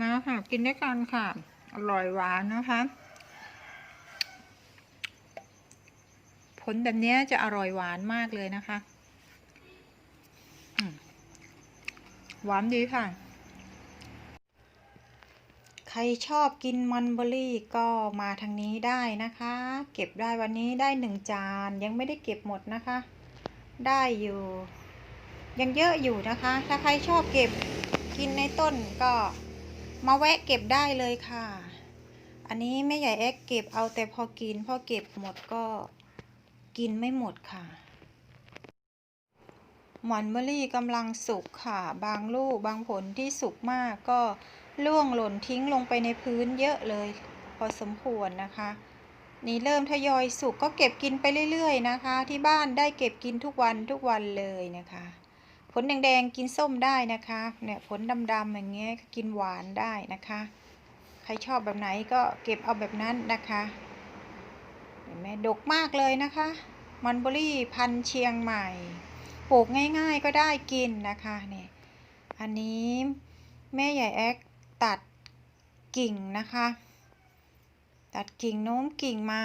มาค่ะกินด้วยกันค่ะ อร่อยหวานนะคะ ผลแบบนี้จะอร่อยหวานมากเลยนะคะ หวานดีค่ะ ใครชอบกินมันเบอรี่ก็มาทางนี้ได้นะคะ เก็บได้วันนี้ได้หนึ่งจานยังไม่ได้เก็บหมดนะคะ ได้อยู่ ยังเยอะอยู่นะคะ ถ้าใครชอบเก็บกินในต้นก็ มาแวะเก็บได้เลยค่ะ อันนี้แม่ใหญ่แอ๊กเก็บเอาแต่พอกินพอเก็บหมดก็กินไม่หมดค่ะ หมอนเบอรี่กำลังสุกค่ะ บางลูกบางผลที่สุกมากก็ล่วงหล่นทิ้งลงไปในพื้นเยอะเลย พอสมควรนะคะ นี่เริ่มทยอยสุกก็เก็บกินไปเรื่อยๆนะคะ ที่บ้านได้เก็บกินทุกวันทุกวันเลยนะคะ ลแดงๆกินส้มได้นะคะ เนี่ยผลดำๆอย่างเงี้ยกินหวานได้นะคะ ใครชอบแบบไหนก็เก็บเอาแบบนั้นนะคะเห็นไหมดกมากเลยนะคะมันเบอรี่พันเชียงใหม่ปลูกง่ายๆก็ได้กินนะคะเนี่ยอันนี้แม่ใหญ่แอ๊กตัดกิ่งนะคะ ตัดกิ่งโน้มกิ่งมา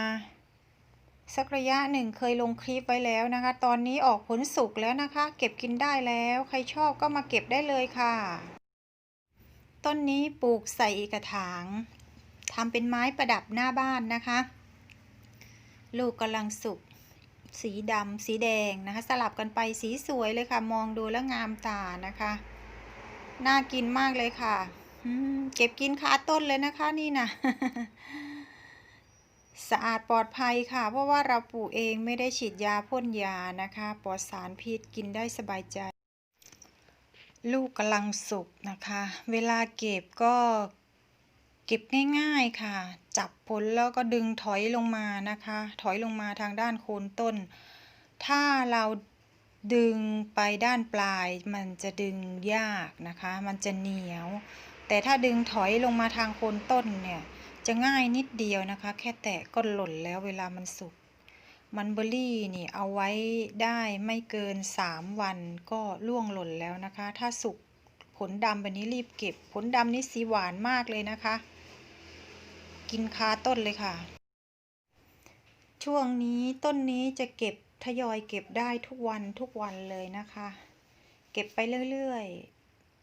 สักระยะหนึ่งเคยลงคลิปไว้แล้วนะคะ ตอนนี้ออกผลสุกแล้วนะคะ เก็บกินได้แล้ว ใครชอบก็มาเก็บได้เลยค่ะ ต้นนี้ปลูกใส่กระถางทำเป็นไม้ประดับหน้าบ้านนะคะ ลูกกำลังสุก สีดำสีแดงนะคะ สลับกันไปสีสวยเลยค่ะ มองดูแล้วงามตานะคะ น่ากินมากเลยค่ะ เก็บกินคาต้นเลยนะคะนี่นะ สะอาดปลอดภัยค่ะ เพราะว่าเราปลูกเองไม่ได้ฉีดยาพ่นยานะคะ ปลอดสารพิษกินได้สบายใจ ลูกกำลังสุกนะคะ เวลาเก็บก็เก็บง่ายๆค่ะ จับผลแล้วก็ดึงถอยลงมานะคะ ถอยลงมาทางด้านโคนต้น ถ้าเราดึงไปด้านปลายมันจะดึงยากนะคะ มันจะเหนียว แต่ถ้าดึงถอยลงมาทางโคนต้นเนี่ย จะง่ายนิดเดียวนะคะ แค่แตะก็หล่นแล้วเวลามันสุก มันเบอร์รี่นี่เอาไว้ได้ไม่เกิน 3 วันก็ล่วงหล่นแล้วนะคะ ถ้าสุกผลดำแบบนี้รีบเก็บ ผลดำนี่สีหวานมากเลยนะคะ กินคาต้นเลยค่ะ ช่วงนี้ต้นนี้จะเก็บทยอยเก็บได้ทุกวันทุกวันเลยนะคะ เก็บไปเรื่อย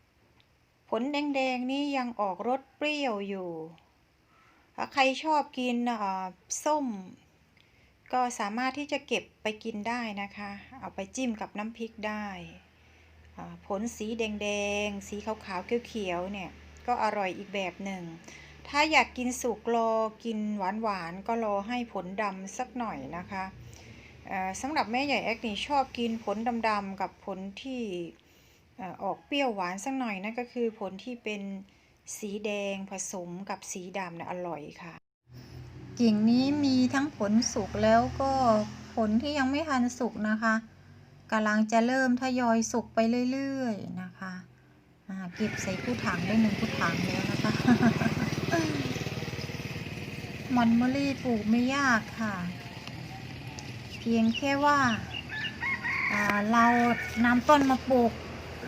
ๆ ผลแดงๆนี่ยังออกรสเปรี้ยวอยู่ ใครชอบกินส้ม ก็สามารถที่จะเก็บไปกินได้นะคะ เอาไปจิ้มกับน้ำพริกได้ผลสีแดงๆ สีขาวๆ เขียวๆ เนี่ย ก็อร่อยอีกแบบหนึ่ง ถ้าอยากกินสุกรอกินหวานๆ ก็รอให้ผลดำสักหน่อยนะคะสำหรับแม่ใหญ่แอคนี่ชอบกินผลดำๆ กับผลที่ออกเปรี้ยวหวานสักหน่อยนั่นก็คือผลที่เป็น สีแดงผสมกับสีดำนะอร่อยค่ะ กิ่งนี้มีทั้งผลสุกแล้วก็ผลที่ยังไม่ทันสุกนะคะกำลังจะเริ่มทยอยสุกไปเรื่อยๆนะคะเก็บใส่ผู้ถังได้หนึ่งผู้ถังแล้วนะคะมอนเมอรี่ปลูกไม่ยากค่ะ เพียงแค่ว่าเรานำต้นมาปลูก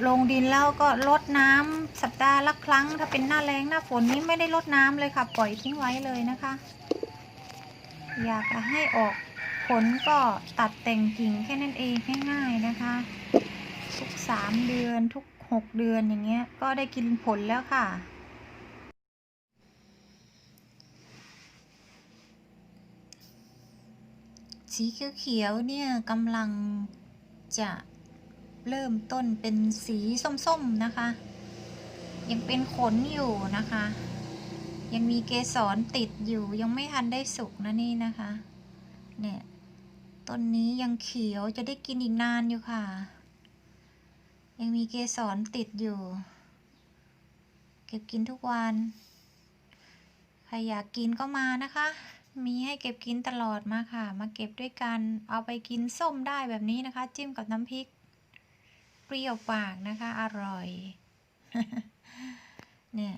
ลงดินแล้วก็ลดน้ำสัปดาห์ละครั้ง ถ้าเป็นหน้าแรงหน้าฝนนี้ไม่ได้ลดน้ำเลยค่ะ ปล่อยทิ้งไว้เลยนะคะ อยากจะให้ออกผลก็ตัดแต่งกิ่งแค่นั้นเองง่ายๆนะคะ ทุกสามเดือนทุกหกเดือนอย่างเงี้ย ก็ได้กินผลแล้วค่ะสีเขียวๆเนี่ยกำลังจะ เริ่มต้นเป็นสีส้มๆนะคะ ยังเป็นขนอยู่นะคะ ยังมีเกสรติดอยู่ยังไม่ทันได้สุกนะนี่นะคะ เนี่ยต้นนี้ยังเขียวจะได้กินอีกนานอยู่ค่ะ ยังมีเกสรติดอยู่ เก็บกินทุกวันใครอยากกินก็มานะคะมีให้เก็บกินตลอดมาค่ะ มาเก็บด้วยกัน เอาไปกินส้มได้แบบนี้นะคะ จิ้มกับน้ำพริก ปรี้ยวปากนะคะ อร่อย เนี่ย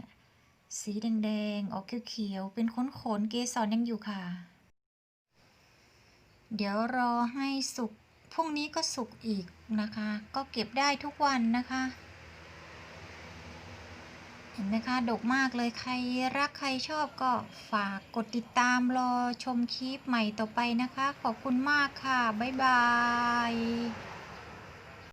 สีแดงๆ ออกเขียวๆ เป็นขนๆ เกสรยังอยู่ค่ะ เดี๋ยวรอให้สุก พรุ่งนี้ก็สุกอีกนะคะ ก็เก็บได้ทุกวันนะคะ เห็นไหมคะ ดกมากเลย ใครรักใครชอบก็ฝากกดติดตามรอชมคลิปใหม่ต่อไปนะคะ ขอบคุณมากค่ะ บ๊ายบาย